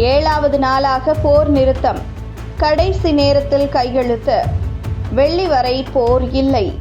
ஏழாவது நாளாக போர் நிறுத்தம். கடைசி நேரத்தில் கையெழுத்து. வெள்ளி வரை போர் இல்லை.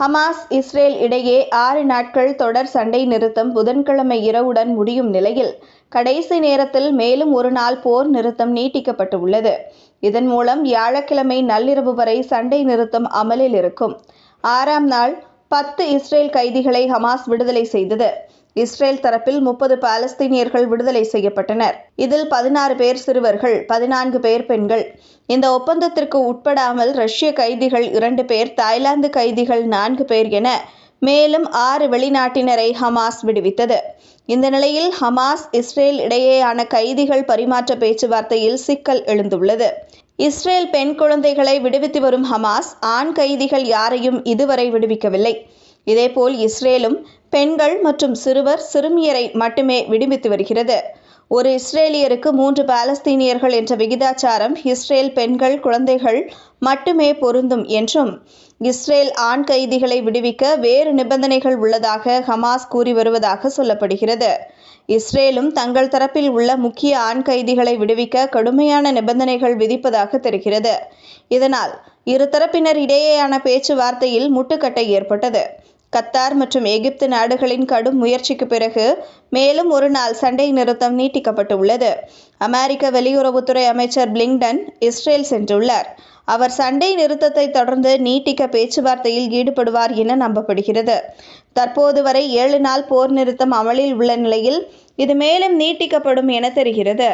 ஹமாஸ் இஸ்ரேல் இடையே ஆறு நாட்கள் தொடர் சண்டை நிறுத்தம் புதன்கிழமை இரவுடன் முடியும் நிலையில் கடைசி நேரத்தில் மேலும் ஒரு நாள் போர் நிறுத்தம் நீட்டிக்கப்பட்டு உள்ளது இதன் மூலம் வியாழக்கிழமை நள்ளிரவு வரை சண்டை நிறுத்தம் அமலில் இருக்கும். ஆறாம் நாள் பத்து இஸ்ரேல் கைதிகளை ஹமாஸ் விடுதலை செய்தது. இஸ்ரேல் தரப்பில் முப்பது பாலஸ்தீனியர்கள் விடுதலை செய்யப்பட்டனர். இதில் பதினாறு பேர் சிறுவர்கள் பதினான்கு பேர் பெண்கள். இந்த ஒப்பந்தத்திற்கு உட்படாமல் ரஷ்ய கைதிகள் இரண்டு பேர் தாய்லாந்து கைதிகள் நான்கு பேர் என மேலும் ஆறு வெளிநாட்டினரை ஹமாஸ் விடுவித்தது. இந்த நிலையில் ஹமாஸ் இஸ்ரேல் இடையேயான கைதிகள் பரிமாற்ற பேச்சுவார்த்தையில் சிக்கல் எழுந்துள்ளது. இஸ்ரேல் பெண் குழந்தைகளை விடுவித்து வரும் ஹமாஸ் ஆண் கைதிகள் யாரையும் இதுவரை விடுவிக்கவில்லை. இதேபோல் இஸ்ரேலும் பெண்கள் மற்றும் சிறுவர் சிறுமியரை மட்டுமே விடுவித்து வருகிறது. ஒரு இஸ்ரேலியருக்கு மூன்று பாலஸ்தீனியர்கள் என்ற விகிதாச்சாரம் இஸ்ரேல் பெண்கள் குழந்தைகள் மட்டுமே பொருந்தும் என்றும் இஸ்ரேல் ஆண் கைதிகளை விடுவிக்க வேறு நிபந்தனைகள் உள்ளதாக ஹமாஸ் கூறி வருவதாக சொல்லப்படுகிறது. இஸ்ரேலும் தங்கள் தரப்பில் உள்ள முக்கிய ஆண் கைதிகளை விடுவிக்க கடுமையான நிபந்தனைகள் விதிப்பதாக தெரிகிறது. இதனால் இருதரப்பினர் இடையேயான பேச்சுவார்த்தையில் முட்டுக்கட்டை ஏற்பட்டது. கத்தார் மற்றும் எகிப்து நாடுகளின் கடும் முயற்சிக்கு பிறகு மேலும் ஒரு நாள் சண்டை நிறுத்தம் நீட்டிக்கப்பட்டு உள்ளது அமெரிக்க வெளியுறவுத்துறை அமைச்சர் பிளிங்டன் இஸ்ரேல் சென்றுள்ளார். அவர் சண்டை நிறுத்தத்தை தொடர்ந்து நீட்டிக்க பேச்சுவார்த்தையில் ஈடுபடுவார் என நம்பப்படுகிறது. தற்போது வரை ஏழு நாள் போர் நிறுத்தம் அமலில் உள்ள நிலையில் இது மேலும் நீட்டிக்கப்படும் என தெரிகிறது.